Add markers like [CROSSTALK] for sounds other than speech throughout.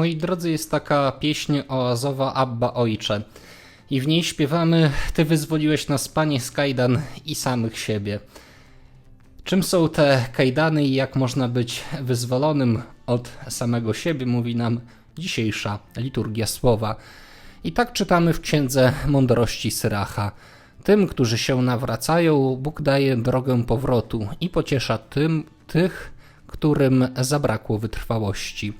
Moi drodzy, jest taka pieśń oazowa Abba Ojcze. I w niej śpiewamy Ty wyzwoliłeś nas, Panie, z kajdan i samych siebie. Czym są te kajdany i jak można być wyzwolonym od samego siebie, mówi nam dzisiejsza liturgia słowa. I tak czytamy w księdze mądrości Syracha. Tym, którzy się nawracają, Bóg daje drogę powrotu i pociesza tym, tych, którym zabrakło wytrwałości.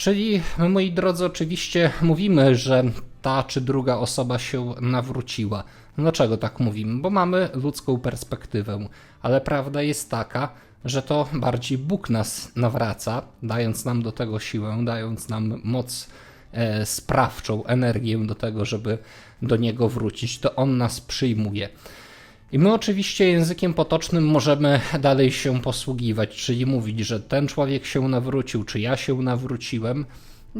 Czyli, moi drodzy, oczywiście mówimy, że ta czy druga osoba się nawróciła. Dlaczego tak mówimy? Bo mamy ludzką perspektywę, ale prawda jest taka, że to bardziej Bóg nas nawraca, dając nam do tego siłę, dając nam moc e, sprawczą, energię do tego, żeby do Niego wrócić. To On nas przyjmuje. I my oczywiście językiem potocznym możemy dalej się posługiwać, czyli mówić, że ten człowiek się nawrócił, czy ja się nawróciłem.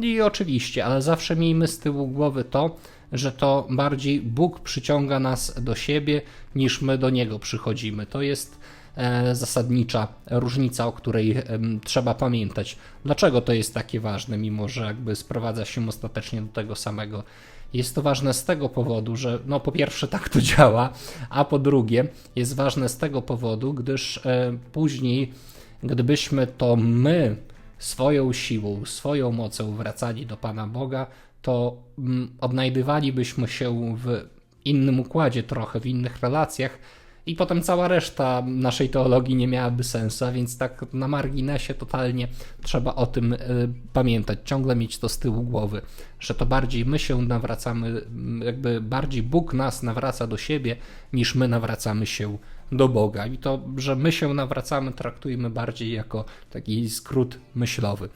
I oczywiście, ale zawsze miejmy z tyłu głowy to, że to bardziej Bóg przyciąga nas do siebie, niż my do Niego przychodzimy. To jest e, zasadnicza różnica, o której trzeba pamiętać. Dlaczego to jest takie ważne, mimo że jakby sprowadza się ostatecznie do tego samego? Jest to ważne z tego powodu, że no po pierwsze tak to działa, a po drugie jest ważne z tego powodu, gdyż e, później, gdybyśmy to my swoją siłą, swoją mocą wracali do Pana Boga, to mm, odnajdywalibyśmy się w innym układzie trochę, w innych relacjach i potem cała reszta naszej teologii nie miałaby sensu, a więc tak na marginesie totalnie trzeba o tym y, pamiętać, ciągle mieć to z tyłu głowy, że to bardziej my się nawracamy, jakby bardziej Bóg nas nawraca do siebie, niż my nawracamy się do Boga. I to, że my się nawracamy, traktujmy bardziej jako taki skrót myślowy.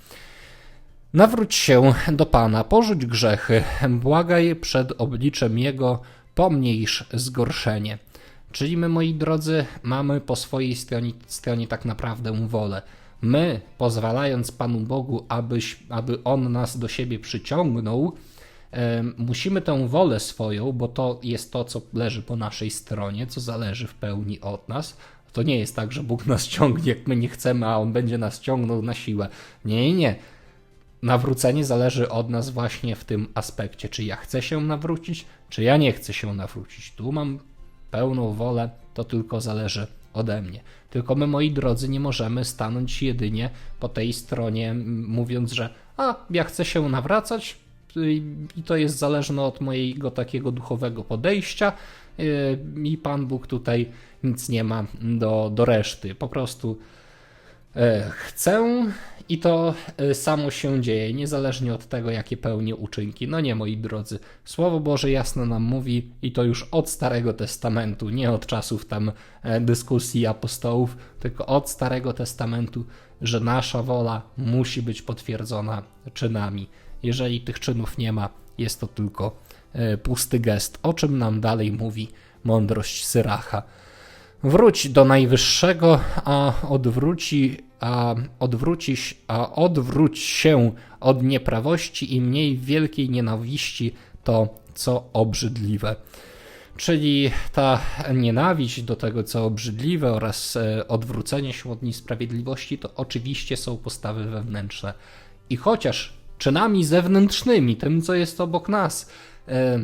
Nawróć się do Pana, porzuć grzechy, błagaj przed obliczem Jego, pomniejsz zgorszenie. Czyli my, moi drodzy, mamy po swojej stronie, stronie tak naprawdę wolę. My, pozwalając Panu Bogu, abyś, aby On nas do siebie przyciągnął, musimy tę wolę swoją, bo to jest to, co leży po naszej stronie, co zależy w pełni od nas. To nie jest tak, że Bóg nas ciągnie, jak my nie chcemy, a On będzie nas ciągnął na siłę. Nie, nie, nie. Nawrócenie zależy od nas właśnie w tym aspekcie, czy ja chcę się nawrócić, czy ja nie chcę się nawrócić. Tu mam pełną wolę, to tylko zależy ode mnie. Tylko my, moi drodzy, nie możemy stanąć jedynie po tej stronie, mówiąc, że a, ja chcę się nawracać i to jest zależne od mojego takiego duchowego podejścia y, i Pan Bóg tutaj nic nie ma do, do reszty. Po prostu e, chcę i to y, samo się dzieje, niezależnie od tego, jakie pełnię uczynki. No nie, moi drodzy. Słowo Boże jasno nam mówi, i to już od Starego Testamentu, nie od czasów tam e, dyskusji apostołów, tylko od Starego Testamentu, że nasza wola musi być potwierdzona czynami. Jeżeli tych czynów nie ma, jest to tylko e, pusty gest. O czym nam dalej mówi mądrość Syracha? Wróć do Najwyższego, a odwróci, a a odwróć się od nieprawości i mniej wielkiej nienawiści to, co obrzydliwe. Czyli ta nienawiść do tego, co obrzydliwe oraz e, odwrócenie się od niesprawiedliwości, to oczywiście są postawy wewnętrzne. I chociaż czynami zewnętrznymi, tym, co jest obok nas, e,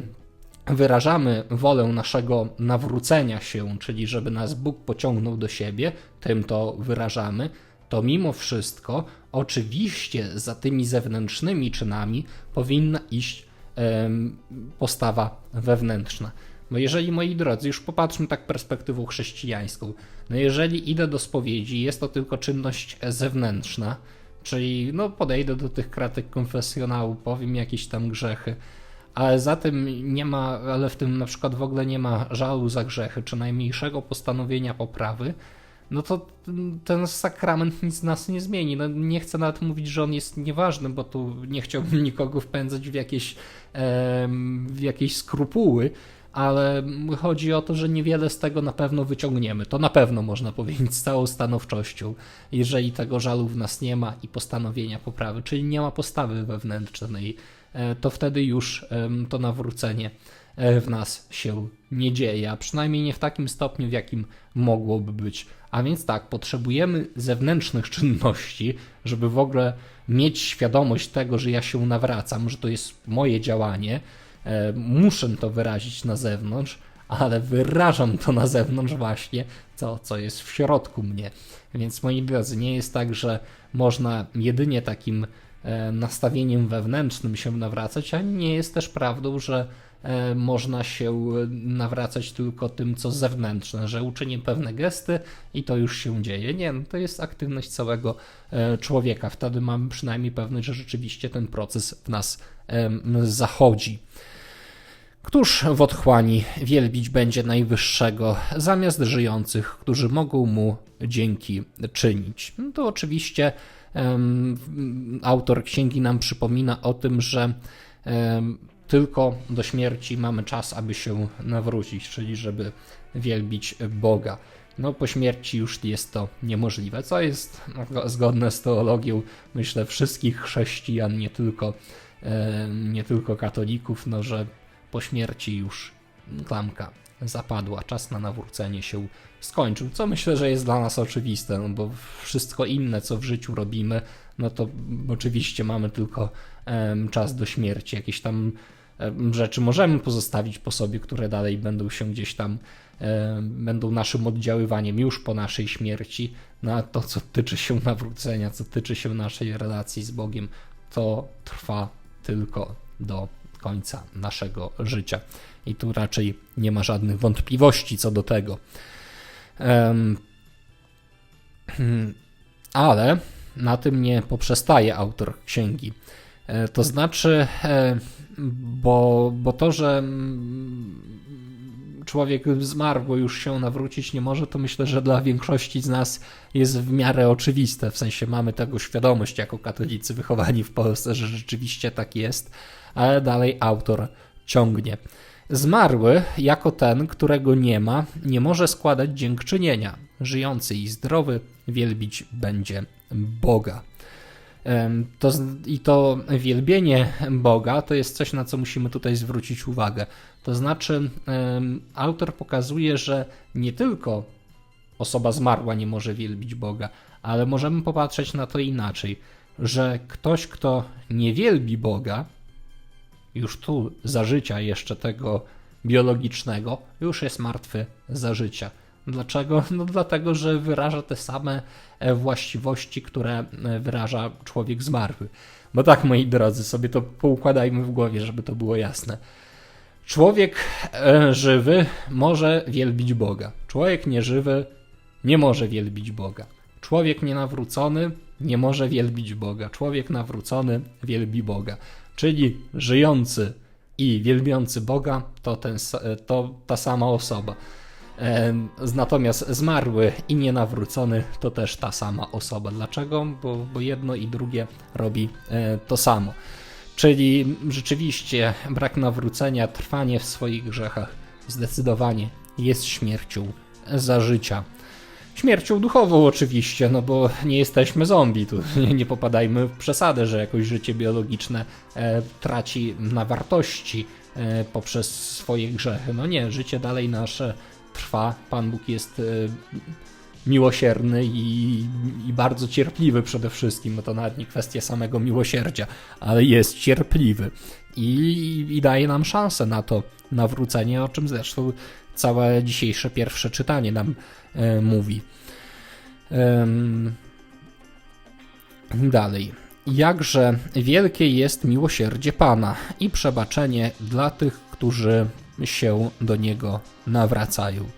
wyrażamy wolę naszego nawrócenia się, czyli żeby nas Bóg pociągnął do siebie, tym to wyrażamy, to mimo wszystko, oczywiście za tymi zewnętrznymi czynami powinna iść postawa wewnętrzna. No jeżeli, moi drodzy, już popatrzmy tak perspektywą chrześcijańską, no jeżeli idę do spowiedzi, jest to tylko czynność zewnętrzna, czyli no podejdę do tych kratek konfesjonału, powiem jakieś tam grzechy, ale za tym nie ma, ale w tym na przykład w ogóle nie ma żalu za grzechy, czy najmniejszego postanowienia poprawy, no to ten sakrament nic z nas nie zmieni. No, nie chcę nawet mówić, że on jest nieważny, bo tu nie chciałbym nikogo wpędzać w jakieś, w jakieś skrupuły, ale chodzi o to, że niewiele z tego na pewno wyciągniemy. To na pewno można powiedzieć z całą stanowczością, jeżeli tego żalu w nas nie ma i postanowienia poprawy, czyli nie ma postawy wewnętrznej, e, to wtedy już to nawrócenie e, w nas się nie dzieje, a przynajmniej nie w takim stopniu, w jakim mogłoby być A więc tak, potrzebujemy zewnętrznych czynności, żeby w ogóle mieć świadomość tego, że ja się nawracam, że to jest moje działanie. E, muszę to wyrazić na zewnątrz, ale wyrażam to na zewnątrz właśnie, to co jest w środku mnie. Więc moi drodzy, nie jest tak, że można jedynie takim e, nastawieniem wewnętrznym się nawracać, a nie jest też prawdą, że można się nawracać tylko tym, co zewnętrzne, że uczynię pewne gesty i to już się dzieje. Nie, no to jest aktywność całego e, człowieka. Wtedy mamy przynajmniej pewność, że rzeczywiście ten proces w nas zachodzi. Któż w otchłani wielbić będzie Najwyższego zamiast żyjących, którzy mogą mu dzięki czynić? No to oczywiście em, autor księgi nam przypomina o tym, że em, tylko do śmierci mamy czas, aby się nawrócić, czyli żeby wielbić Boga. No, po śmierci już jest to niemożliwe, co jest no, zgodne z teologią, myślę, wszystkich chrześcijan, nie tylko, e, nie tylko katolików, no, że po śmierci już klamka zapadła, czas na nawrócenie się skończył, co myślę, że jest dla nas oczywiste, no bo wszystko inne, co w życiu robimy, no to oczywiście mamy tylko em, czas do śmierci, jakieś tam rzeczy możemy pozostawić po sobie, które dalej będą się gdzieś tam, em, będą naszym oddziaływaniem już po naszej śmierci, na to, co tyczy się nawrócenia, co tyczy się naszej relacji z Bogiem, to trwa tylko do końca naszego życia. I tu raczej nie ma żadnych wątpliwości co do tego. Em, ale na tym nie poprzestaje autor księgi. E, To znaczy, e, bo, bo to, że mm, człowiek zmarł, bo już się nawrócić nie może, to myślę, że dla większości z nas jest w miarę oczywiste. W sensie mamy tego świadomość jako katolicy wychowani w Polsce, że rzeczywiście tak jest, ale dalej autor ciągnie. Zmarły, jako ten, którego nie ma, nie może składać dziękczynienia. Żyjący i zdrowy wielbić będzie Boga. To, I to wielbienie Boga to jest coś, na co musimy tutaj zwrócić uwagę. To znaczy, autor pokazuje, że nie tylko osoba zmarła nie może wielbić Boga, ale możemy popatrzeć na to inaczej, że ktoś, kto nie wielbi Boga, już tu za życia jeszcze tego biologicznego, już jest martwy za życia. Dlaczego? [LAUGHS] No dlatego, że wyraża te same e, właściwości, które e, wyraża człowiek zmarły. Bo tak, moi drodzy, sobie to poukładajmy w głowie, żeby to było jasne. Człowiek e, żywy może wielbić Boga. Człowiek nieżywy nie może wielbić Boga. Człowiek nienawrócony nie może wielbić Boga. Człowiek nawrócony wielbi Boga. Czyli żyjący i wielbiący Boga to, ten, to ta sama osoba. Natomiast zmarły i nienawrócony to też ta sama osoba. Dlaczego? Bo, bo jedno i drugie robi e, to samo. Czyli rzeczywiście brak nawrócenia, trwanie w swoich grzechach zdecydowanie jest śmiercią za życia. Śmiercią duchową oczywiście, no bo nie jesteśmy zombie, tu nie, [LAUGHS] nie popadajmy w przesadę, że jakoś życie biologiczne e, traci na wartości e, poprzez swoje grzechy. No nie, życie dalej nasze trwa, Pan Bóg jest e, miłosierny i, i bardzo cierpliwy przede wszystkim, no to nawet nie kwestia samego miłosierdzia, ale jest cierpliwy i, i daje nam szansę na to nawrócenie, o czym zresztą całe dzisiejsze pierwsze czytanie nam e, mówi. Em, dalej. Jakże wielkie jest miłosierdzie Pana i przebaczenie dla tych, którzy się do Niego nawracają.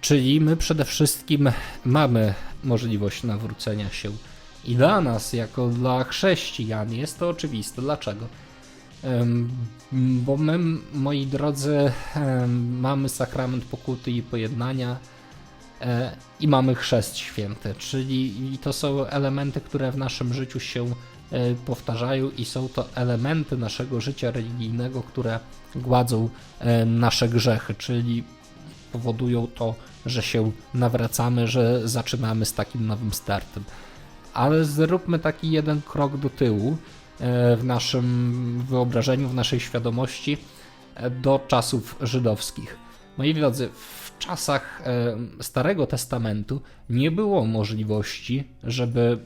Czyli my przede wszystkim mamy możliwość nawrócenia się. I dla nas, jako dla chrześcijan, jest to oczywiste. Dlaczego? Bo my, moi drodzy, mamy sakrament pokuty i pojednania i mamy chrzest święty, czyli to są elementy, które w naszym życiu się e, powtarzają i są to elementy naszego życia religijnego, które gładzą e, nasze grzechy, czyli powodują to, że się nawracamy, że zaczynamy z takim nowym startem. Ale zróbmy taki jeden krok do tyłu e, w naszym wyobrażeniu, w naszej świadomości do czasów żydowskich. Moi drodzy, w czasach e, Starego Testamentu nie było możliwości, żeby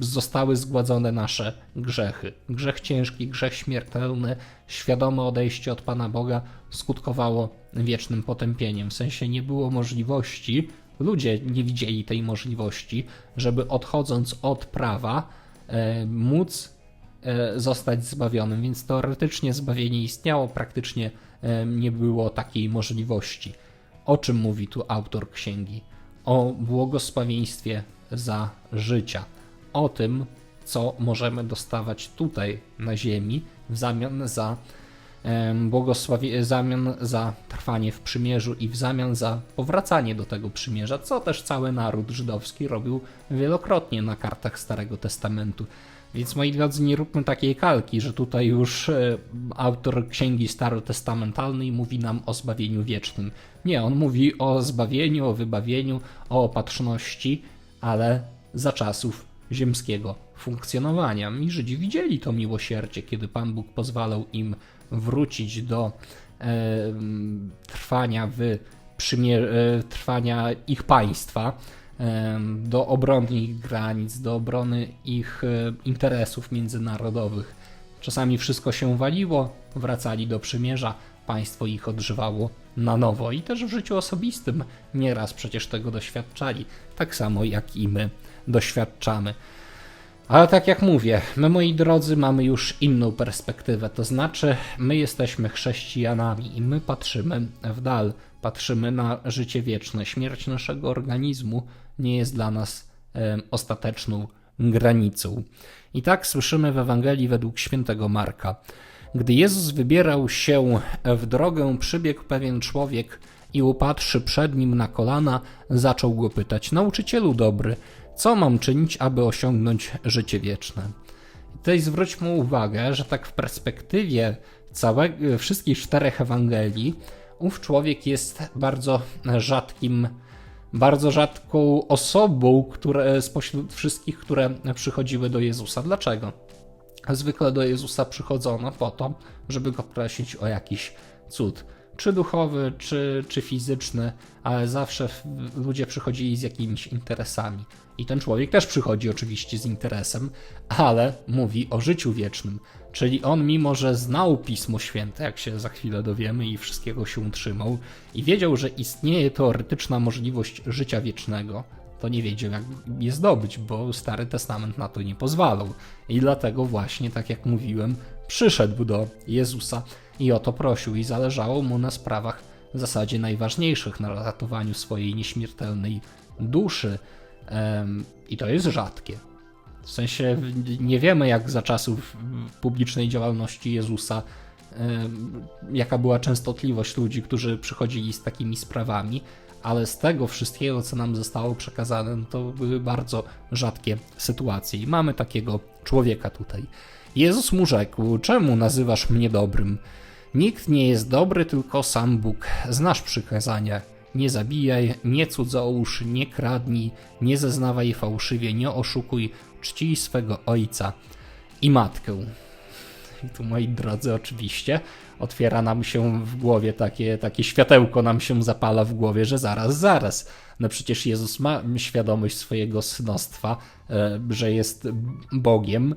zostały zgładzone nasze grzechy. Grzech ciężki, grzech śmiertelny, świadome odejście od Pana Boga skutkowało wiecznym potępieniem. W sensie nie było możliwości, ludzie nie widzieli tej możliwości, żeby odchodząc od prawa e, móc e, zostać zbawionym, więc teoretycznie zbawienie istniało, praktycznie e, nie było takiej możliwości. O czym mówi tu autor księgi? O błogosławieństwie za życia o tym, co możemy dostawać tutaj na Ziemi w zamian za błogosławie, zamian za trwanie w przymierzu i w zamian za powracanie do tego przymierza, co też cały naród żydowski robił wielokrotnie na kartach Starego Testamentu. Więc moi drodzy, nie róbmy takiej kalki, że tutaj już e, autor księgi starotestamentalnej mówi nam o zbawieniu wiecznym. Nie, on mówi o zbawieniu, o wybawieniu, o opatrzności, ale za czasów ziemskiego funkcjonowania. I Żydzi widzieli to miłosierdzie, kiedy Pan Bóg pozwalał im wrócić do e, trwania w przymie- e, trwania ich państwa, do obrony ich granic, do obrony ich e, interesów międzynarodowych. Czasami wszystko się waliło, wracali do przymierza, państwo ich odżywało na nowo i też w życiu osobistym nieraz przecież tego doświadczali, tak samo jak i my doświadczamy. Ale tak jak mówię, my moi drodzy mamy już inną perspektywę, to znaczy my jesteśmy chrześcijanami i my patrzymy w dal, patrzymy na życie wieczne. Śmierć naszego organizmu nie jest dla nas ostateczną granicą. I tak słyszymy w Ewangelii według świętego Marka. Gdy Jezus wybierał się w drogę, przybiegł pewien człowiek i upatrzy przed nim na kolana, zaczął go pytać: Nauczycielu dobry, co mam czynić, aby osiągnąć życie wieczne? Tutaj zwróćmy uwagę, że tak w perspektywie całego, wszystkich czterech Ewangelii, ów człowiek jest bardzo rzadkim, bardzo rzadką osobą które, spośród wszystkich, które przychodziły do Jezusa. Dlaczego? Zwykle do Jezusa przychodzono po to, żeby go prosić o jakiś cud. Czy duchowy, czy, czy fizyczny, ale zawsze ludzie przychodzili z jakimiś interesami. I ten człowiek też przychodzi oczywiście z interesem, ale mówi o życiu wiecznym. Czyli on, mimo że znał Pismo Święte, jak się za chwilę dowiemy, i wszystkiego się utrzymał, i wiedział, że istnieje teoretyczna możliwość życia wiecznego, to nie wiedział, jak je zdobyć, bo Stary Testament na to nie pozwalał. I dlatego właśnie, tak jak mówiłem, przyszedł do Jezusa i o to prosił, i zależało mu na sprawach w zasadzie najważniejszych, na ratowaniu swojej nieśmiertelnej duszy. I to jest rzadkie. W sensie nie wiemy, jak za czasów publicznej działalności Jezusa, jaka była częstotliwość ludzi, którzy przychodzili z takimi sprawami, ale z tego wszystkiego, co nam zostało przekazane, no to były bardzo rzadkie sytuacje. I mamy takiego człowieka tutaj. Jezus mu rzekł: Czemu nazywasz mnie dobrym? Nikt nie jest dobry, tylko sam Bóg. Znasz przykazania. Nie zabijaj, nie cudzołóż, nie kradnij, nie zeznawaj fałszywie, nie oszukuj, czcij swego ojca i matkę. I tu, moi drodzy, oczywiście otwiera nam się w głowie takie, takie światełko, nam się zapala w głowie, że zaraz, zaraz. No przecież Jezus ma świadomość swojego synostwa, e, że jest Bogiem.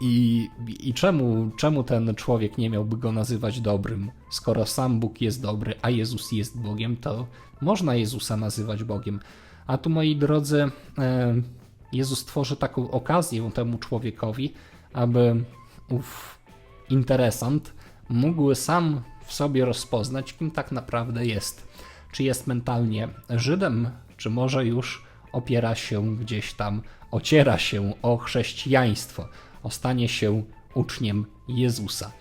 I, I czemu, czemu ten człowiek nie miałby go nazywać dobrym? Skoro sam Bóg jest dobry, a Jezus jest Bogiem, to można Jezusa nazywać Bogiem. A tu, moi drodzy, e, Jezus tworzy taką okazję temu człowiekowi, aby ów interesant mógł sam w sobie rozpoznać, kim tak naprawdę jest. Czy jest mentalnie Żydem, czy może już opiera się gdzieś tam, ociera się o chrześcijaństwo, o stanie się uczniem Jezusa.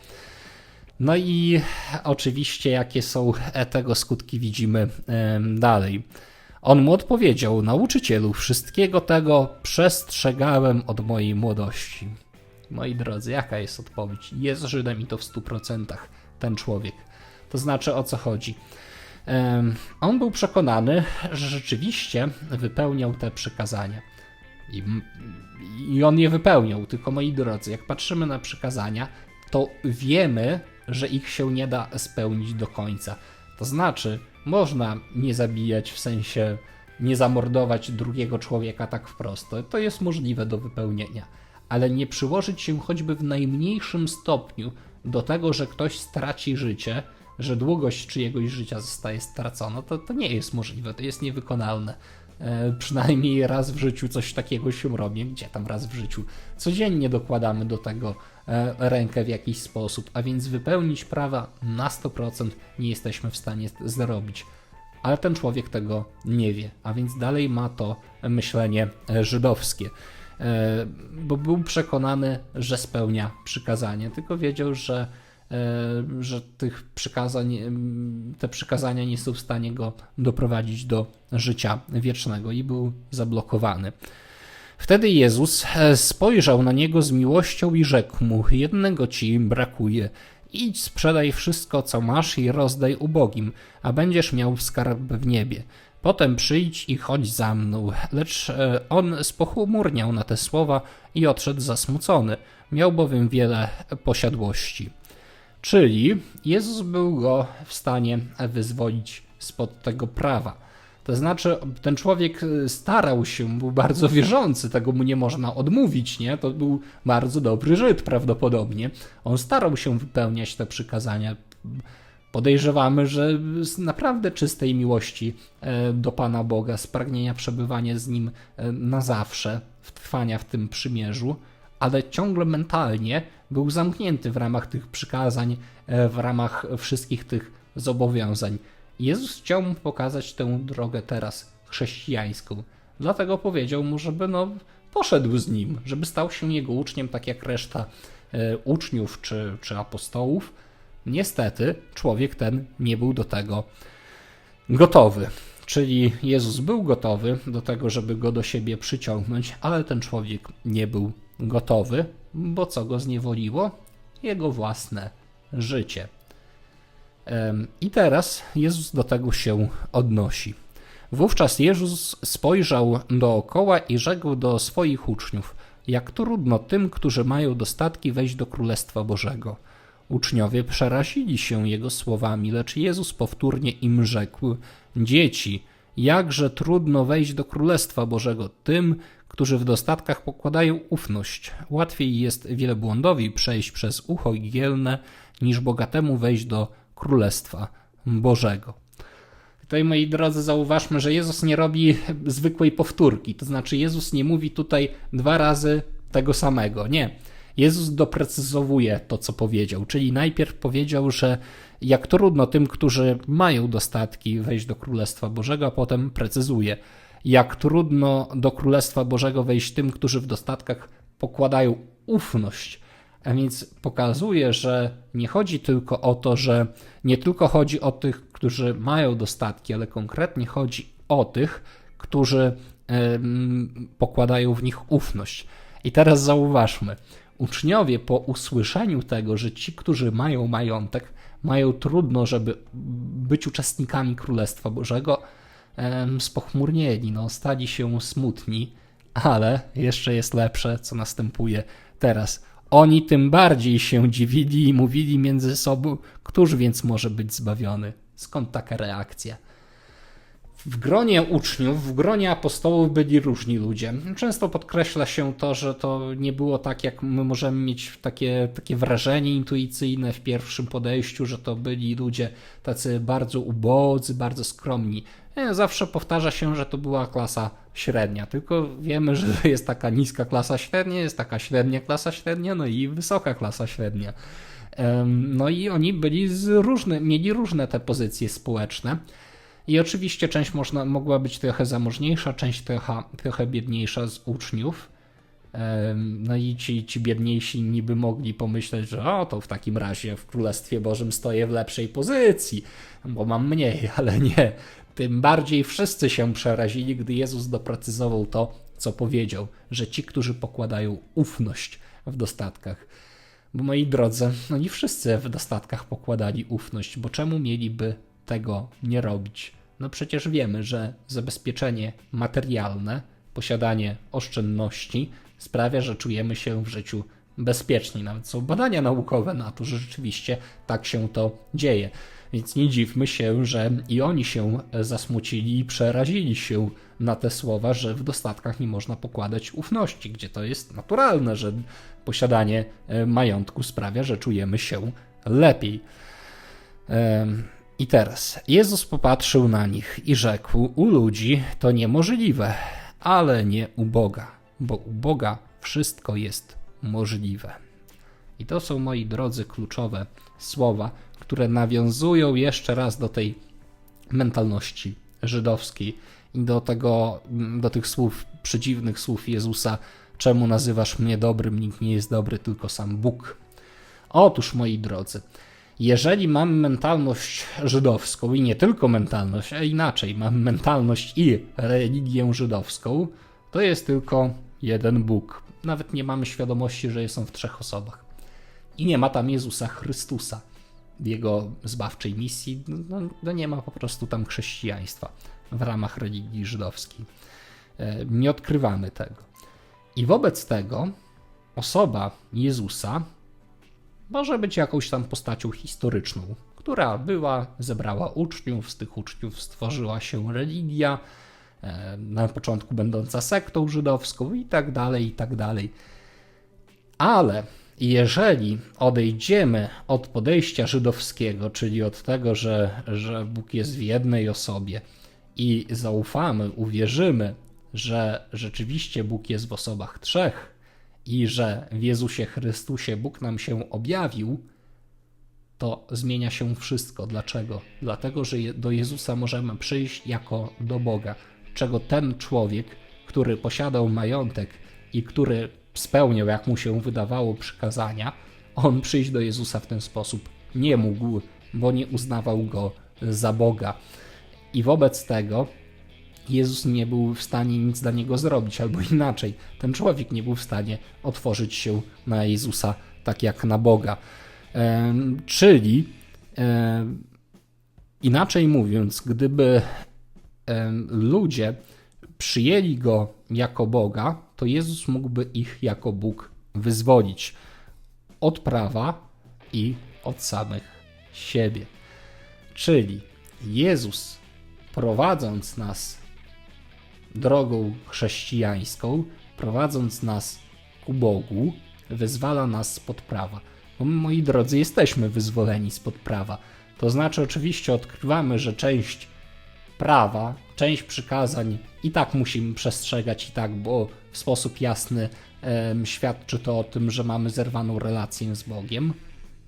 No i oczywiście, jakie są tego skutki, widzimy dalej. On mu odpowiedział: Nauczycielu, wszystkiego tego przestrzegałem od mojej młodości. Moi drodzy, jaka jest odpowiedź? Jest Żydem i to w 100% ten człowiek. To znaczy o co chodzi? On był przekonany, że rzeczywiście wypełniał te przykazania. I, I on je wypełniał, tylko moi drodzy, jak patrzymy na przykazania, to wiemy, że ich się nie da spełnić do końca. To znaczy, można nie zabijać w sensie nie zamordować drugiego człowieka tak wprost. To- jest możliwe do wypełnienia. Ale nie przyłożyć się choćby w najmniejszym stopniu do tego, że ktoś straci życie, że długość czyjegoś życia zostaje stracona, to, to nie jest możliwe, to jest niewykonalne. E, przynajmniej raz w życiu coś takiego się robi. Gdzie tam raz w życiu? Codziennie dokładamy do tego e, rękę w jakiś sposób, a więc wypełnić prawa na 100% nie jesteśmy w stanie zrobić. Ale ten człowiek tego nie wie, a więc dalej ma to myślenie e, żydowskie. Bo był przekonany, że spełnia przykazanie, tylko wiedział, że że tych przykazań, te przykazania nie są w stanie go doprowadzić do życia wiecznego i był zablokowany. Wtedy Jezus e, spojrzał na niego z miłością i rzekł mu: Jednego ci brakuje. Idź, sprzedaj wszystko, co masz i rozdaj ubogim, a będziesz miał skarb w niebie. Potem przyjdź i chodź za mną. Lecz e, on spochmurniał na te słowa i odszedł zasmucony. Miał bowiem wiele posiadłości. Czyli Jezus był go w stanie wyzwolić spod tego prawa. To znaczy, ten człowiek y, starał się, był bardzo wierzący, tego mu nie można odmówić, nie? To był bardzo dobry Żyd prawdopodobnie. On starał się wypełniać te przykazania. Podejrzewamy, że z naprawdę czystej miłości e, do Pana Boga, z pragnienia przebywania z Nim e, na zawsze, trwania w tym przymierzu, ale ciągle mentalnie był zamknięty w ramach tych przykazań, e, w ramach wszystkich tych zobowiązań. Jezus chciał mu pokazać tę drogę teraz chrześcijańską. Dlatego powiedział mu, żeby no, poszedł z nim, żeby stał się jego uczniem, tak jak reszta e, uczniów czy, czy apostołów. Niestety, człowiek ten nie był do tego gotowy. Czyli Jezus był gotowy do tego, żeby go do siebie przyciągnąć, ale ten człowiek nie był gotowy, bo co go zniewoliło? Jego własne życie. I teraz Jezus do tego się odnosi. Wówczas Jezus spojrzał dookoła i rzekł do swoich uczniów: Jak trudno tym, którzy mają dostatki, wejść do Królestwa Bożego. Uczniowie przerazili się jego słowami, lecz Jezus powtórnie im rzekł: Dzieci, jakże trudno wejść do Królestwa Bożego tym, którzy w dostatkach pokładają ufność. Łatwiej jest wielebłądowi przejść przez ucho igielne, niż bogatemu wejść do Królestwa Bożego. Tutaj, moi drodzy, zauważmy, że Jezus nie robi zwykłej powtórki. To znaczy, Jezus nie mówi tutaj dwa razy tego samego. Nie. Jezus doprecyzowuje to, co powiedział. Czyli najpierw powiedział, że jak trudno tym, którzy mają dostatki, wejść do Królestwa Bożego, a potem precyzuje, jak trudno do Królestwa Bożego wejść tym, którzy w dostatkach pokładają ufność. A więc pokazuje, że nie chodzi tylko o to, że nie tylko chodzi o tych, którzy mają dostatki, ale konkretnie chodzi o tych, którzy pokładają w nich ufność. I teraz zauważmy, uczniowie po usłyszeniu tego, że ci, którzy mają majątek, mają trudno, żeby być uczestnikami Królestwa Bożego, em, spochmurnieli, no, stali się smutni, ale jeszcze jest lepsze, co następuje teraz. Oni tym bardziej się dziwili i mówili między sobą, któż więc może być zbawiony? Skąd taka reakcja? W gronie uczniów, w gronie apostołów byli różni ludzie. Często podkreśla się to, że to nie było tak, jak my możemy mieć takie, takie wrażenie intuicyjne w pierwszym podejściu, że to byli ludzie tacy bardzo ubodzy, bardzo skromni. Zawsze powtarza się, że to była klasa średnia, tylko wiemy, że [LAUGHS] jest taka niska klasa średnia, jest taka średnia klasa średnia, no i wysoka klasa średnia. No i oni byli z różne, mieli różne te pozycje społeczne. I oczywiście część można, mogła być trochę zamożniejsza, część trochę, trochę biedniejsza z uczniów. No i ci, ci biedniejsi niby mogli pomyśleć, że o, to w takim razie w Królestwie Bożym stoję w lepszej pozycji, bo mam mniej, [LAUGHS] ale nie. Tym bardziej wszyscy się przerazili, gdy Jezus doprecyzował to, co powiedział, że ci, którzy pokładają ufność w dostatkach. Bo moi drodzy, no nie wszyscy w dostatkach pokładali ufność, bo czemu mieliby tego nie robić? No przecież wiemy, że zabezpieczenie materialne, posiadanie oszczędności sprawia, że czujemy się w życiu bezpieczni. Nawet są badania naukowe na to, że rzeczywiście tak się to dzieje. Więc nie dziwmy się, że i oni się zasmucili i przerazili się na te słowa, że w dostatkach nie można pokładać ufności, gdzie to jest naturalne, że posiadanie e, majątku sprawia, że czujemy się lepiej. I teraz Jezus popatrzył na nich i rzekł: U ludzi to niemożliwe, ale nie u Boga, bo u Boga wszystko jest możliwe. I to są, moi drodzy, kluczowe słowa, które nawiązują jeszcze raz do tej mentalności żydowskiej i do tego, do tych słów, przedziwnych słów Jezusa, czemu nazywasz mnie dobrym, nikt nie jest dobry, tylko sam Bóg. Otóż, moi drodzy, jeżeli mamy mentalność żydowską i nie tylko mentalność, a inaczej, mamy mentalność i religię żydowską, to jest tylko jeden Bóg. Nawet nie mamy świadomości, że jest on w trzech osobach. I nie ma tam Jezusa Chrystusa jego zbawczej misji. No, no nie ma po prostu tam chrześcijaństwa w ramach religii żydowskiej. E, Nie odkrywamy tego. I wobec tego osoba Jezusa może być jakąś tam postacią historyczną, która była, zebrała uczniów, z tych uczniów stworzyła się religia, e, na początku będąca sektą żydowską i tak dalej, i tak dalej. Ale jeżeli odejdziemy od podejścia żydowskiego, czyli od tego, że, że Bóg jest w jednej osobie i zaufamy, uwierzymy, że rzeczywiście Bóg jest w osobach trzech i że w Jezusie Chrystusie Bóg nam się objawił, to zmienia się wszystko. Dlaczego? Dlatego, że do Jezusa możemy przyjść jako do Boga, czego ten człowiek, który posiadał majątek i który spełniał, jak mu się wydawało, przykazania, on przyjść do Jezusa w ten sposób nie mógł, bo nie uznawał go za Boga. I wobec tego Jezus nie był w stanie nic dla niego zrobić, albo inaczej, ten człowiek nie był w stanie otworzyć się na Jezusa tak jak na Boga. Em, czyli em, inaczej mówiąc, gdyby em, ludzie przyjęli go jako Boga, to Jezus mógłby ich jako Bóg wyzwolić od prawa i od samych siebie. Czyli Jezus prowadząc nas drogą chrześcijańską, prowadząc nas ku Bogu, wyzwala nas spod prawa. Bo my, moi drodzy, jesteśmy wyzwoleni spod prawa. To znaczy, oczywiście, odkrywamy, że część prawa, część przykazań i tak musimy przestrzegać, i tak, bo w sposób jasny em, świadczy to o tym, że mamy zerwaną relację z Bogiem.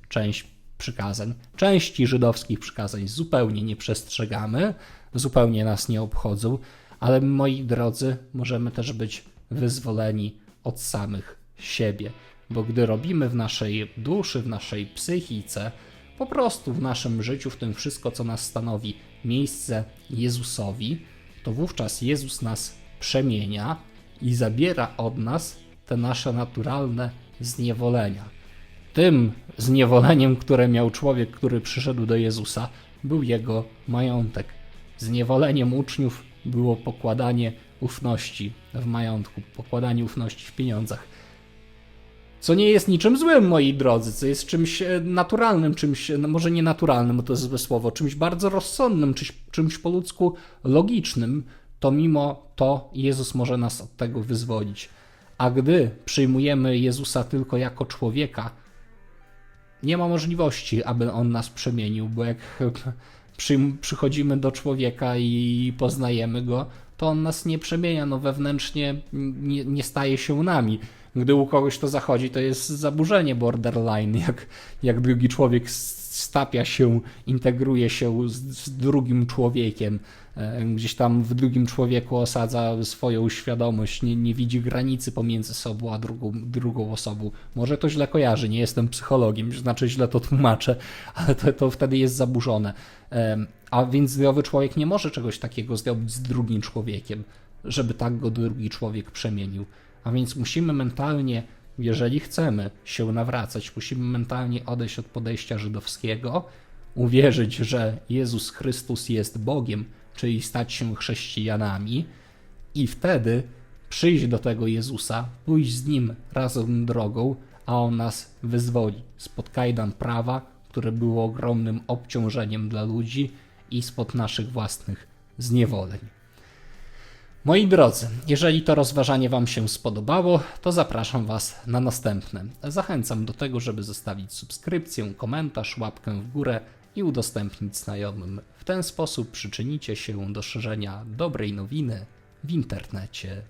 Część przykazań, części żydowskich przykazań zupełnie nie przestrzegamy, zupełnie nas nie obchodzą, ale moi drodzy, możemy też być wyzwoleni od samych siebie, bo gdy robimy w naszej duszy, w naszej psychice, po prostu w naszym życiu, w tym wszystko, co nas stanowi miejsce Jezusowi, to wówczas Jezus nas przemienia i zabiera od nas te nasze naturalne zniewolenia. Tym zniewoleniem, które miał człowiek, który przyszedł do Jezusa, był jego majątek. Zniewoleniem uczniów było pokładanie ufności w majątku, pokładanie ufności w pieniądzach. Co nie jest niczym złym, moi drodzy, co jest czymś e, naturalnym, czymś, no może nie naturalnym, bo to jest złe słowo, czymś bardzo rozsądnym, czymś, czymś po ludzku logicznym, to mimo to Jezus może nas od tego wyzwolić. A gdy przyjmujemy Jezusa tylko jako człowieka, nie ma możliwości, aby on nas przemienił, bo jak [LAUGHS] przy, przychodzimy do człowieka i poznajemy go, to on nas nie przemienia, no wewnętrznie nie, nie staje się nami. Gdy u kogoś to zachodzi, to jest zaburzenie borderline, [LAUGHS] jak, jak drugi człowiek stapia się, integruje się z, z drugim człowiekiem, e, gdzieś tam w drugim człowieku osadza swoją świadomość, nie, nie widzi granicy pomiędzy sobą a drugą, drugą osobą. Może to źle kojarzy, nie jestem psychologiem, znaczy źle to tłumaczę, [LAUGHS] ale to, to wtedy jest zaburzone. A więc zdrowy człowiek nie może czegoś takiego zrobić z drugim człowiekiem, żeby tak go drugi człowiek przemienił. A więc musimy mentalnie, jeżeli chcemy się nawracać, musimy mentalnie odejść od podejścia żydowskiego, uwierzyć, że Jezus Chrystus jest Bogiem, czyli stać się chrześcijanami, i wtedy przyjść do tego Jezusa, pójść z Nim razem drogą, a On nas wyzwoli spod kajdan prawa, które było ogromnym obciążeniem dla ludzi i spod naszych własnych zniewoleń. Moi drodzy, jeżeli to rozważanie Wam się spodobało, to zapraszam Was na następne. Zachęcam do tego, żeby zostawić subskrypcję, komentarz, łapkę w górę i udostępnić znajomym. W ten sposób przyczynicie się do szerzenia dobrej nowiny w internecie